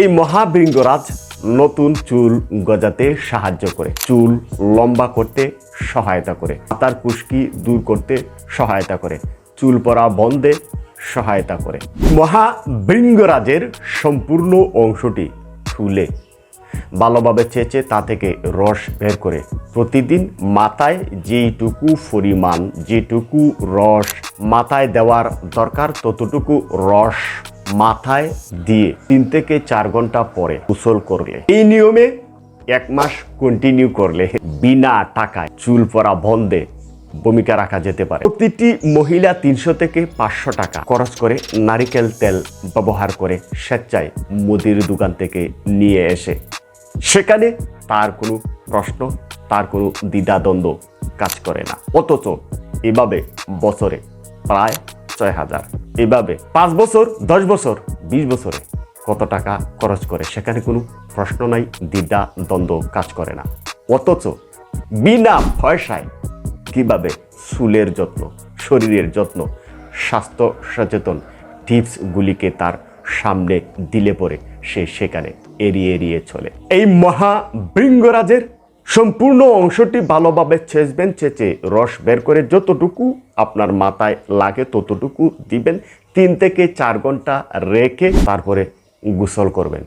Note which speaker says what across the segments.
Speaker 1: এই মহাবৃঙ্গরাজ নতুন চুল গজাতে সাহায্য করে, চুল লম্বা করতে সহায়তা করে, মাথার কুশকি দূর করতে সহায়তা করে, চুল পরা বন্ধে সহায়তা করে। মহাবৃঙ্গরাজের সম্পূর্ণ অংশটি ফুলে। ভালোভাবে চেঁচে তা থেকে রস বের করে, প্রতিদিন মাথায় যেইটুকু পরিমাণ, যেটুকু রস, মাথায় দেওয়ার দরকার ততটুকু রস মাথায় দিয়ে তিন থেকে চার ঘণ্টা পরে গোসল করলে। এই নিয়মে এক মাস কন্টিনিউ করলে বিনা টাকায় চুল পরা বন্ধে ভূমিকা রাখা যেতে পারে। প্রতিটি মহিলা তিনশো থেকে পাঁচশো টাকা খরচ করে নারিকেল তেল ব্যবহার করে স্বেচ্ছায় মুদির দোকান থেকে নিয়ে এসে। সেখানে তার কোনো প্রশ্ন, তার কোনো দ্বিধাদ্বন্দ্ব কাজ করে না। অথচ এভাবে বছরে প্রায় ছয় হাজার। এভাবে পাঁচ বছর, দশ বছর, বিশ বছরে কত টাকা খরচ করে সেখানে কোনো প্রশ্ন নাই, দ্বিধা, দ্বন্দ্ব কাজ করে না। অথচ বিনা পয়সায় কীভাবে চুলের যত্ন, শরীরের যত্ন, স্বাস্থ্য সচেতন টিপসগুলিকে তার সামনে দিলে পরে সে সেখানে এড়িয়ে এড়িয়ে চলে। এই মহা বৃঙ্গরাজের সম্পূর্ণ অংশটি ভালোভাবে ছেঁচবেন, ছেঁচে রস বের করে যতটুকু আপনার মাথায় লাগে ততটুকু দিবেন। তিন থেকে চার ঘণ্টা রেখে তারপরে গোসল করবেন।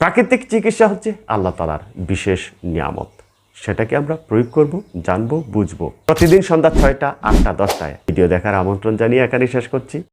Speaker 1: প্রাকৃতিক চিকিৎসা হচ্ছে আল্লাহ তালার বিশেষ নিয়ামত। সেটাকে আমরা প্রয়োগ করব, জানব, বুঝব। প্রতিদিন সন্ধ্যা ছয়টা, আটটা, দশটায়। ভিডিও দেখার আমন্ত্রণ জানিয়ে এখানে শেষ করছি।